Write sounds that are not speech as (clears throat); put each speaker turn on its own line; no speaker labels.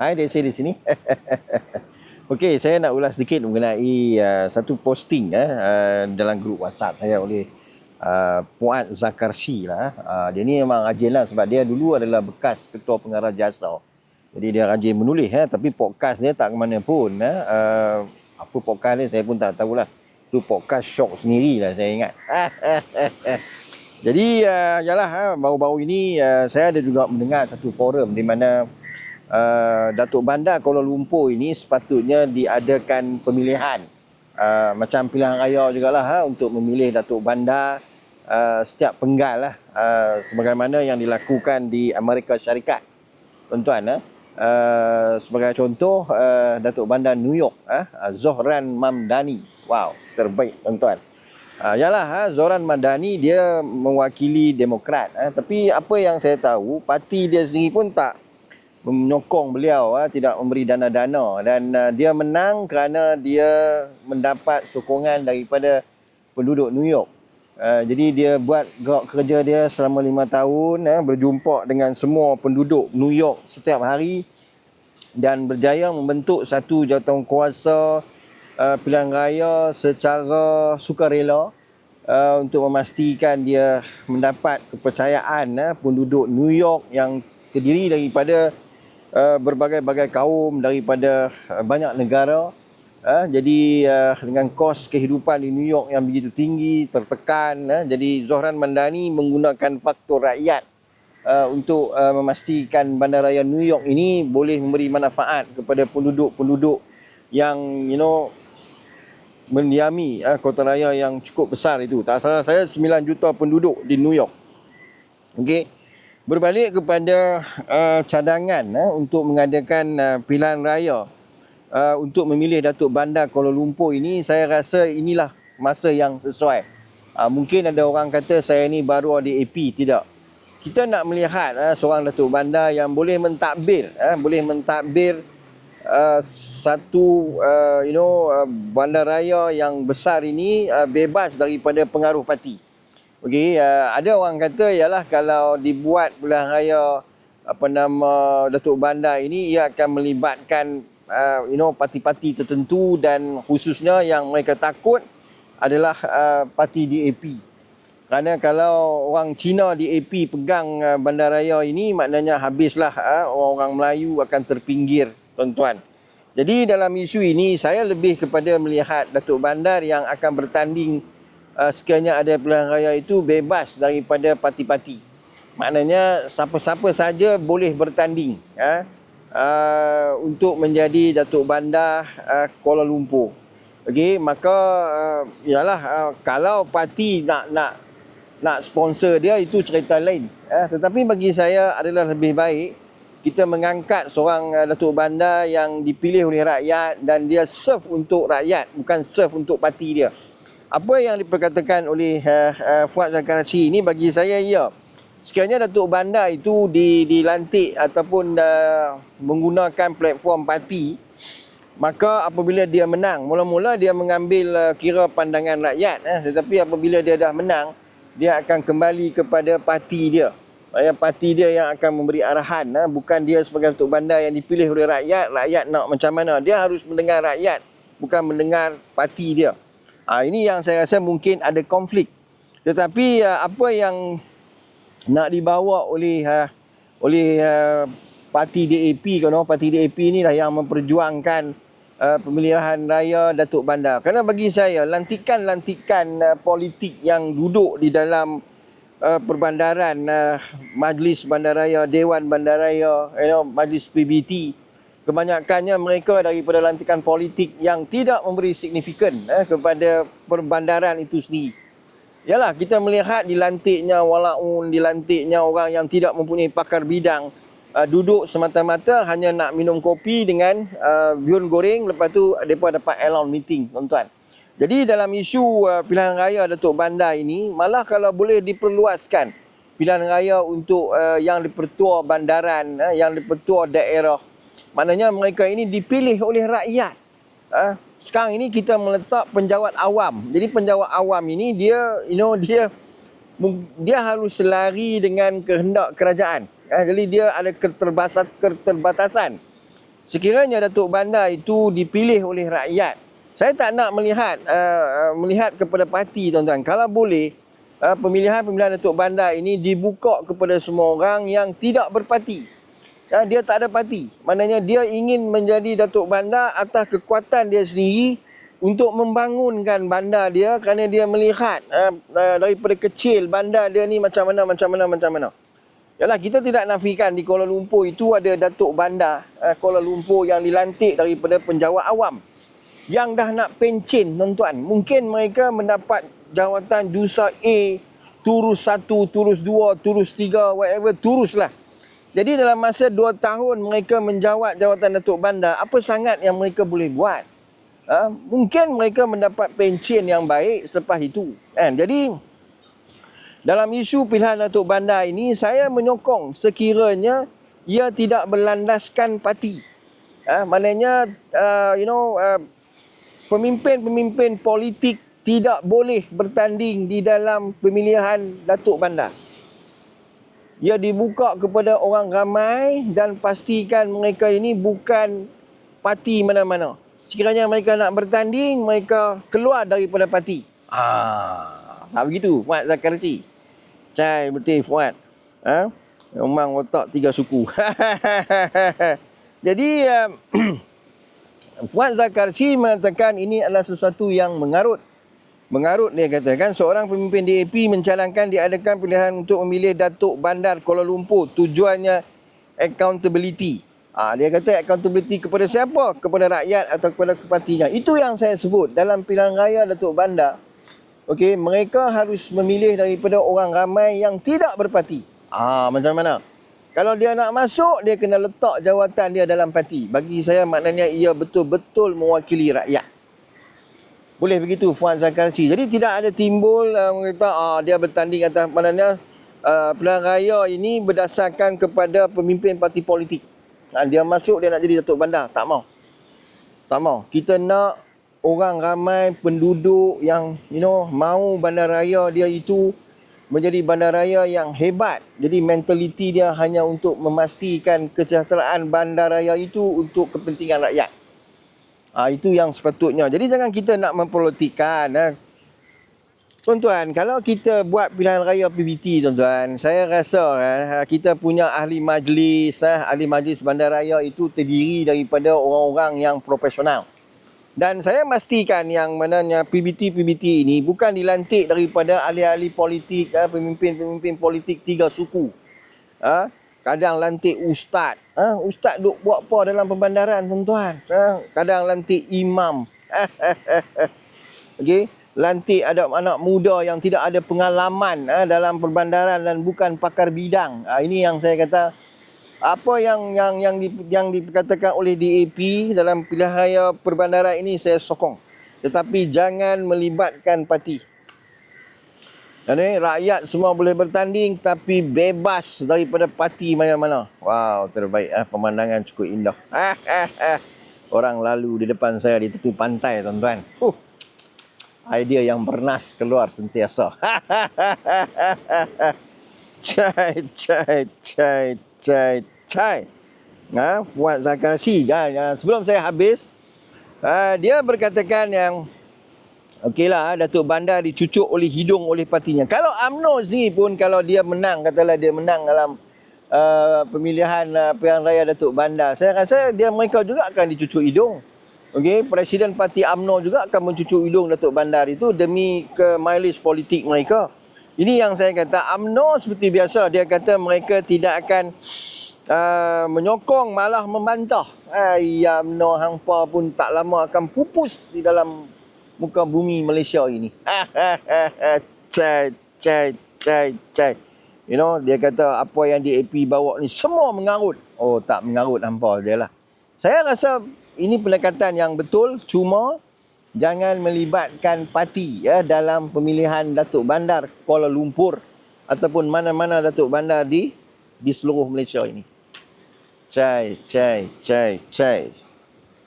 Hai, Desi di sini. (laughs) Okey, saya nak ulas sedikit mengenai uh, satu posting eh, uh, dalam grup WhatsApp saya oleh uh, Puan Zakarshi lah. Uh, dia ni memang rajin lah sebab dia dulu adalah bekas ketua pengarah jasa. Jadi dia rajin menulis eh, tapi podcast dia tak ke mana pun. Eh. Uh, apa podcast ni saya pun tak tahulah. Tu podcast shock sendiri lah saya ingat. (laughs) Jadi uh, yalah baru-baru ini uh, saya ada juga mendengar satu forum di mana uh, Datuk Bandar Kuala Lumpur ini sepatutnya diadakan pemilihan. Uh, macam pilihan raya jugalah ha, untuk memilih Datuk Bandar uh, setiap penggal lah uh, sebagaimana yang dilakukan di Amerika Syarikat. Tuan-tuan uh, uh, sebagai contoh uh, Datuk Bandar New York uh, Zohran Mamdani. Wow terbaik tuan-tuan. Uh, yalah, ha, Zoran Madani dia mewakili Demokrat. Ha, tapi apa yang saya tahu, parti dia sendiri pun tak menyokong beliau uh, tidak memberi dana-dana dan uh, dia menang kerana dia mendapat sokongan daripada penduduk New York. Uh, jadi dia buat gerak kerja dia selama lima tahun uh, berjumpa dengan semua penduduk New York setiap hari dan berjaya membentuk satu jawatan kuasa uh, pilihan raya secara sukarela uh, untuk memastikan dia mendapat kepercayaan uh, penduduk New York yang terdiri daripada uh, berbagai-bagai kaum daripada uh, banyak negara. Uh, jadi uh, dengan kos kehidupan di New York yang begitu tinggi, tertekan. Uh, jadi Zohran Mandani menggunakan faktor rakyat uh, untuk uh, memastikan bandaraya New York ini boleh memberi manfaat kepada penduduk-penduduk yang you know mendiami uh, kota raya yang cukup besar itu. Tak salah saya 9 juta penduduk di New York. Okey. Berbalik kepada uh, cadangan uh, untuk mengadakan uh, pilihan raya uh, untuk memilih Datuk Bandar Kuala Lumpur ini, saya rasa inilah masa yang sesuai. Uh, mungkin ada orang kata saya ni baru ada AP, tidak. Kita nak melihat uh, seorang Datuk Bandar yang boleh mentadbir, uh, boleh mentadbir uh, satu uh, you know uh, bandaraya yang besar ini uh, bebas daripada pengaruh parti. Okey, uh, ada orang kata ialah kalau dibuat pilihan raya apa nama Datuk Bandar ini ia akan melibatkan uh, you know parti-parti tertentu dan khususnya yang mereka takut adalah uh, parti DAP. Kerana kalau orang Cina DAP pegang uh, bandaraya ini maknanya habislah uh, orang-orang Melayu akan terpinggir, tuan-tuan. Jadi dalam isu ini saya lebih kepada melihat Datuk Bandar yang akan bertanding uh, sekiranya ada pilihan raya itu bebas daripada parti-parti. Maknanya siapa-siapa saja boleh bertanding ya, uh, untuk menjadi Datuk Bandar uh, Kuala Lumpur. Okey, maka uh, ialah uh, kalau parti nak nak nak sponsor dia itu cerita lain. Ya. Tetapi bagi saya adalah lebih baik kita mengangkat seorang uh, Datuk Bandar yang dipilih oleh rakyat dan dia serve untuk rakyat bukan serve untuk parti dia apa yang diperkatakan oleh uh, uh, Fuad Zakarachi ini bagi saya ya. Sekiranya Datuk Bandar itu di, dilantik ataupun uh, menggunakan platform parti, maka apabila dia menang, mula-mula dia mengambil uh, kira pandangan rakyat. Eh, tetapi apabila dia dah menang, dia akan kembali kepada parti dia. Maksudnya parti dia yang akan memberi arahan. Eh, bukan dia sebagai Datuk Bandar yang dipilih oleh rakyat, rakyat nak macam mana. Dia harus mendengar rakyat, bukan mendengar parti dia. Ha, ini yang saya rasa mungkin ada konflik. Tetapi uh, apa yang nak dibawa oleh uh, oleh uh, parti DAP kan parti DAP inilah yang memperjuangkan uh, pemilihan raya Datuk Bandar. Kerana bagi saya lantikan-lantikan uh, politik yang duduk di dalam uh, perbandaran uh, Majlis Bandaraya, Dewan Bandaraya, you know, Majlis PBT kebanyakannya mereka daripada lantikan politik yang tidak memberi signifikan eh, kepada perbandaran itu sendiri. Yalah, kita melihat dilantiknya walaun, dilantiknya orang yang tidak mempunyai pakar bidang uh, duduk semata-mata hanya nak minum kopi dengan uh, biun goreng lepas tu mereka dapat elon meeting, tuan-tuan. Jadi dalam isu uh, pilihan raya Datuk Bandar ini, malah kalau boleh diperluaskan pilihan raya untuk uh, yang dipertua bandaran, uh, yang dipertua daerah Maknanya mereka ini dipilih oleh rakyat. Ha? Sekarang ini kita meletak penjawat awam. Jadi penjawat awam ini dia you know dia dia harus selari dengan kehendak kerajaan. Ha? Jadi dia ada keterbatasan keterbatasan. sekiranya Datuk Bandar itu dipilih oleh rakyat, saya tak nak melihat uh, melihat kepada parti tuan-tuan. Kalau boleh uh, pemilihan-pemilihan Datuk Bandar ini dibuka kepada semua orang yang tidak berparti. Ya, dia tak ada parti. Maknanya dia ingin menjadi Datuk Bandar atas kekuatan dia sendiri untuk membangunkan bandar dia kerana dia melihat uh, uh, daripada kecil bandar dia ni macam mana macam mana macam mana. Yalah kita tidak nafikan di Kuala Lumpur itu ada Datuk Bandar uh, Kuala Lumpur yang dilantik daripada penjawat awam yang dah nak pencen tuan-tuan. Mungkin mereka mendapat jawatan Dusa A turus satu, turus dua, turus tiga, whatever, turus lah. Jadi dalam masa dua tahun mereka menjawat jawatan Datuk Bandar, apa sangat yang mereka boleh buat? Ha? Mungkin mereka mendapat pencen yang baik selepas itu. Kan? Jadi, dalam isu pilihan Datuk Bandar ini, saya menyokong sekiranya ia tidak berlandaskan parti. Ha, maknanya, uh, you know, uh, pemimpin-pemimpin politik tidak boleh bertanding di dalam pemilihan Datuk Bandar. Ia dibuka kepada orang ramai dan pastikan mereka ini bukan parti mana-mana. Sekiranya mereka nak bertanding, mereka keluar daripada parti. Ah, tak begitu, Fuad Zakarsi. Cai betul Fuad. Ha? Memang otak tiga suku. (laughs) Jadi um, (clears throat) Fuad Zakarsi mengatakan ini adalah sesuatu yang mengarut. Mengarut dia katakan seorang pemimpin DAP mencalonkan diadakan pilihan untuk memilih Datuk Bandar Kuala Lumpur. Tujuannya accountability. Ha, dia kata accountability kepada siapa? Kepada rakyat atau kepada partinya. Itu yang saya sebut dalam pilihan raya Datuk Bandar. Okey, mereka harus memilih daripada orang ramai yang tidak berparti. Ah, ha, macam mana? Kalau dia nak masuk, dia kena letak jawatan dia dalam parti. Bagi saya maknanya ia betul-betul mewakili rakyat. Boleh begitu Fuad Zakarsi. Jadi tidak ada timbul uh, kata ah, dia bertanding atas maknanya uh, pilihan raya ini berdasarkan kepada pemimpin parti politik. Ha, dia masuk dia nak jadi Datuk Bandar. Tak mau. Tak mau. Kita nak orang ramai penduduk yang you know mau bandaraya dia itu menjadi bandaraya yang hebat. Jadi mentaliti dia hanya untuk memastikan kesejahteraan bandaraya itu untuk kepentingan rakyat. Ha, itu yang sepatutnya. Jadi jangan kita nak mempolitikkan. Ha. Tuan-tuan, kalau kita buat pilihan raya PBT, tuan-tuan, saya rasa ha, kita punya ahli majlis, ha, ahli majlis bandaraya itu terdiri daripada orang-orang yang profesional. Dan saya pastikan yang mananya PBT-PBT ini bukan dilantik daripada ahli-ahli politik, ha, pemimpin-pemimpin politik tiga suku. Ha? Kadang lantik ustaz. Ha? Ustaz duk buat apa dalam pembandaran, tuan-tuan? Ha? Kadang lantik imam. (laughs) okay? Lantik ada anak muda yang tidak ada pengalaman ha, dalam perbandaran dan bukan pakar bidang. Ha, ini yang saya kata apa yang yang yang di, yang dikatakan oleh DAP dalam pilihan raya perbandaran ini saya sokong tetapi jangan melibatkan parti jadi rakyat semua boleh bertanding tapi bebas daripada parti mana-mana. Wow terbaik ah pemandangan cukup indah. Orang lalu di depan saya di tepi pantai tuan-tuan. Uh idea yang bernas keluar sentiasa. (laughs) Cai cai cai Cai Cai. Ha, Fuad Zakarasi ha, sebelum saya habis ha, dia berkatakan yang okeylah Datuk Bandar dicucuk oleh hidung oleh partinya kalau UMNO ni pun kalau dia menang katalah dia menang dalam uh, pemilihan uh, pilihan raya Datuk Bandar saya rasa dia mereka juga akan dicucuk hidung Okey, Presiden Parti AMNO juga akan mencucuk hidung Datuk Bandar itu demi ke mileage politik mereka. Ini yang saya kata UMNO seperti biasa dia kata mereka tidak akan uh, menyokong malah membantah. Ai UMNO hangpa pun tak lama akan pupus di dalam muka bumi Malaysia ini. (laughs) cai cai cai cai. You know dia kata apa yang DAP bawa ni semua mengarut. Oh tak mengarut hangpa dia lah. Saya rasa ini pendekatan yang betul cuma jangan melibatkan parti ya dalam pemilihan Datuk Bandar Kuala Lumpur ataupun mana-mana Datuk Bandar di di seluruh Malaysia ini. Cai, cai, cai, cai.